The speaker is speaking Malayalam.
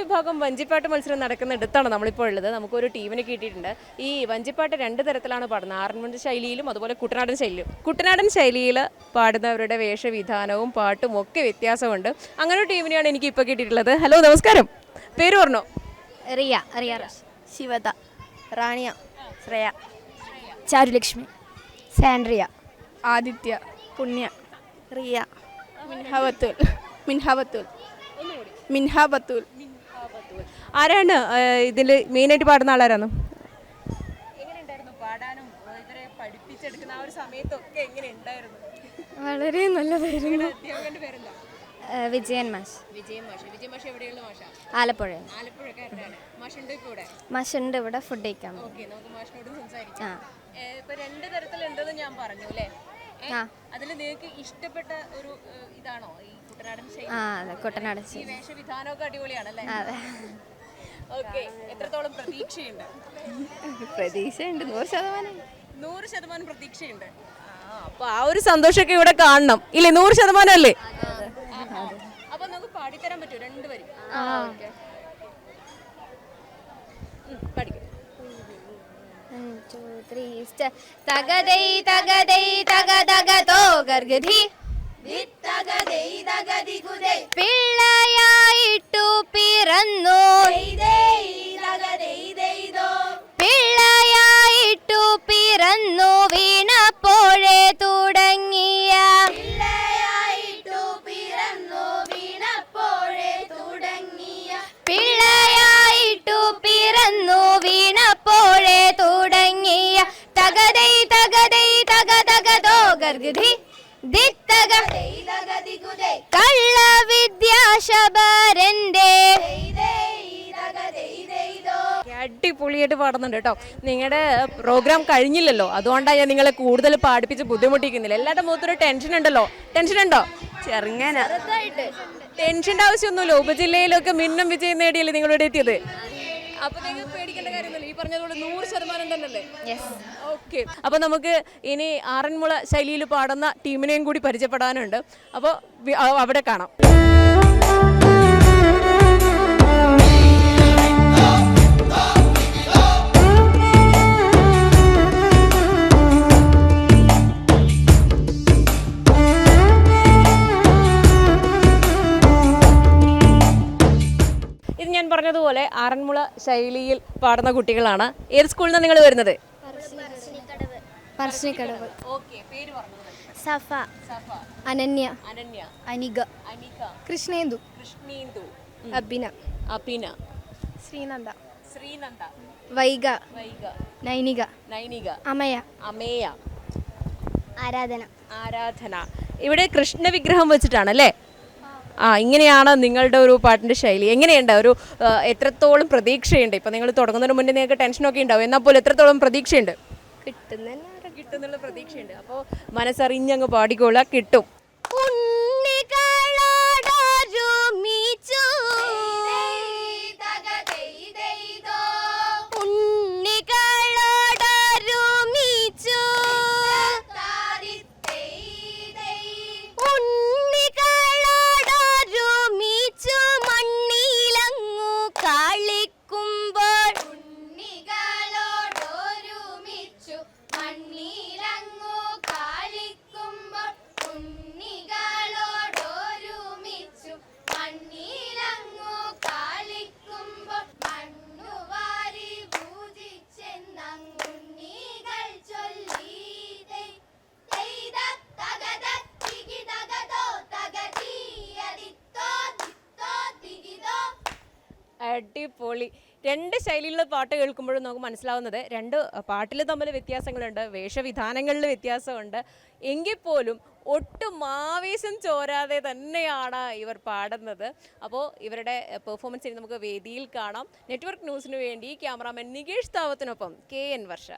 വിഭാഗം വഞ്ചിപ്പാട്ട് മത്സരം നടക്കുന്ന ഇടത്താണ് നമ്മളിപ്പോൾ ഉള്ളത്. നമുക്കൊരു ടീമിനെ കിട്ടിയിട്ടുണ്ട്. ഈ വഞ്ചിപ്പാട്ട് രണ്ട് തരത്തിലാണ് പാടുന്നത്. ആറന്മുണ്ട് ശൈലിയിലും അതുപോലെ കുട്ടനാടൻ ശൈലിയിലും. കുട്ടനാടൻ ശൈലിയിൽ പാടുന്നവരുടെ വേഷവിധാനവും പാട്ടും ഒക്കെ വ്യത്യാസമുണ്ട്. അങ്ങനെ ഒരു ടീമിനെയാണ് എനിക്ക് ഇപ്പോൾ കിട്ടിയിട്ടുള്ളത്. ഹലോ നമസ്കാരം. പേര് പറഞ്ഞോ? റിയ റിയ ശിവത റാണിയ ശ്രേയ. ചാരുലക്ഷ്മി. സാൻഡ്രിയ. ആദിത്യ. പുണ്യ. റിയ. മിൻഹബത്തുൽ മിൻഹബത്തുൽ. മിൻഹബത്തുൽ ആരാണ് ഇതിൽ മെയിനായിട്ട് പാടുന്ന ആളാരാണ്? എങ്ങനെയുണ്ടായിരുന്നു പാടാനും ഇവരെ പഠിപ്പിച്ചെടുക്കുന്ന ആ ഒരു സമയത്തൊക്കെ എങ്ങനെ ഉണ്ടായിരുന്നു വളരെ നല്ല പേരുകൾ വിജയൻ മാഷ്. വിജയൻ മാഷ്. വിജയ മാഷ എവിടെയുള്ള ആലപ്പുഴ. മാഷുണ്ട് ഇവിടെ? ഫുഡ് കഴിക്കാൻ. ആ. അതിൽ നിങ്ങൾക്ക് ഇഷ്ടപ്പെട്ട ഒരു ഇതാണോ ഈ കുട്ടനാടൻ ശൈലി? ആ അതെ ഈ വേഷവിധാനമൊക്കെ അടിപൊളിയാണല്ലേ? അതെ. ഓക്കെ എത്രത്തോളം പ്രതീക്ഷയുണ്ട്? പ്രതീക്ഷയുണ്ട് നൂറ് ശതമാനം. നൂറ് ശതമാനം പ്രതീക്ഷയുണ്ട്. ആ, അപ്പൊ ആ ഒരു സന്തോഷമൊക്കെ ഇവിടെ കാണണം. ഇല്ലേ നൂറ് ശതമാനം അല്ലേ? അപ്പൊ നമുക്ക് പാടിത്തരാൻ പറ്റുമോ? രണ്ടുപേരും ആ. പഠിക്കും. Three, step. തകതൈ തകതൈ തകതകതോ തക തോ ഗർഗധി പിള്ളയായിട്ടു പിറന്നു അടിപൊളിയായിട്ട് പാടുന്നുണ്ട് കേട്ടോ. നിങ്ങളുടെ പ്രോഗ്രാം കഴിഞ്ഞില്ലല്ലോ. അതുകൊണ്ടാണ് ഞാൻ നിങ്ങളെ കൂടുതൽ പാടിപ്പിച്ച് ബുദ്ധിമുട്ടിക്കുന്നില്ല. എല്ലാവരുടെ മുഖത്തൊരു ടെൻഷൻ ഉണ്ടല്ലോ. ടെൻഷൻ ഉണ്ടോ? ചെറുങ്ങനെ. ടെൻഷന്റെ ആവശ്യമൊന്നുമില്ല. ഉപജില്ലയിലൊക്കെ മിന്നും വിജയം നേടിയല്ലേ നിങ്ങളിവിടെ എത്തിയത്? അപ്പൊ നിങ്ങൾ പേടിക്കേണ്ട കാര്യമൊന്നുമില്ല. ഈ പറഞ്ഞതുപോലെ നൂറ് ശതമാനം തന്നെയല്ലേ? ഓക്കെ അപ്പൊ നമുക്ക് ഇനി ആറന്മുള ശൈലിയിൽ പാടുന്ന ടീമിനെയും കൂടി പരിചയപ്പെടാനുണ്ട്. അപ്പോൾ അവിടെ കാണാം. ഇത് ഞാൻ പറഞ്ഞതുപോലെ ആറന്മുള ശൈലിയിൽ പാടുന്ന കുട്ടികളാണ്. ഏത് സ്കൂളിൽ നിന്ന് നിങ്ങൾ വരുന്നത്? സഫ. സഫ. അനന്യ. അനന്യ. അനിക. അനിക. കൃഷ്ണേന്ദു. കൃഷ്ണേന്ദു. അഭിന. അപിന ശ്രീനന്ദ. ശ്രീനന്ദ. വൈഗ. വൈഗ. നൈനിക. നൈനിക. അമയ. അമേയ. ആരാധന. ആരാധന. ഇവിടെ കൃഷ്ണ വിഗ്രഹം വെച്ചിട്ടാണ് അല്ലേ ആ ഇങ്ങനെയാണ് നിങ്ങളുടെ ഒരു പാട്ടിന്റെ ശൈലി. എങ്ങനെയുണ്ട്? ഒരു ആ, എത്രത്തോളം പ്രതീക്ഷയുണ്ട്? ഇപ്പൊ നിങ്ങൾ തുടങ്ങുന്നതിന് മുന്നേ നിങ്ങൾക്ക് ടെൻഷനൊക്കെ ഉണ്ടാവും. എന്നാൽ പോലും എത്രത്തോളം പ്രതീക്ഷയുണ്ട്? കിട്ടുന്ന കിട്ടുന്നുള്ള പ്രതീക്ഷയുണ്ട്. അപ്പോൾ മനസ്സറിഞ്ഞങ്ങ് പാടിക്കൊള്ളുക കിട്ടും. അടിപൊളി. രണ്ട് ശൈലിയിലുള്ള പാട്ട് കേൾക്കുമ്പോഴും നമുക്ക് മനസ്സിലാവുന്നത് രണ്ട് പാട്ടിൽ തമ്മിൽ വ്യത്യാസങ്ങളുണ്ട് വേഷവിധാനങ്ങളിൽ വ്യത്യാസമുണ്ട്. എങ്കിൽ പോലും ഒട്ടും ആവേശം ചോരാതെ തന്നെയാണ് ഇവർ പാടുന്നത്. അപ്പോൾ ഇവരുടെ പെർഫോമൻസ് ഇനി നമുക്ക് വേദിയിൽ കാണാം. നെറ്റ്വർക്ക് ന്യൂസിന് വേണ്ടി ക്യാമറാമാൻ നികേഷ് താവത്തിനൊപ്പം കെ എൻ വർഷ.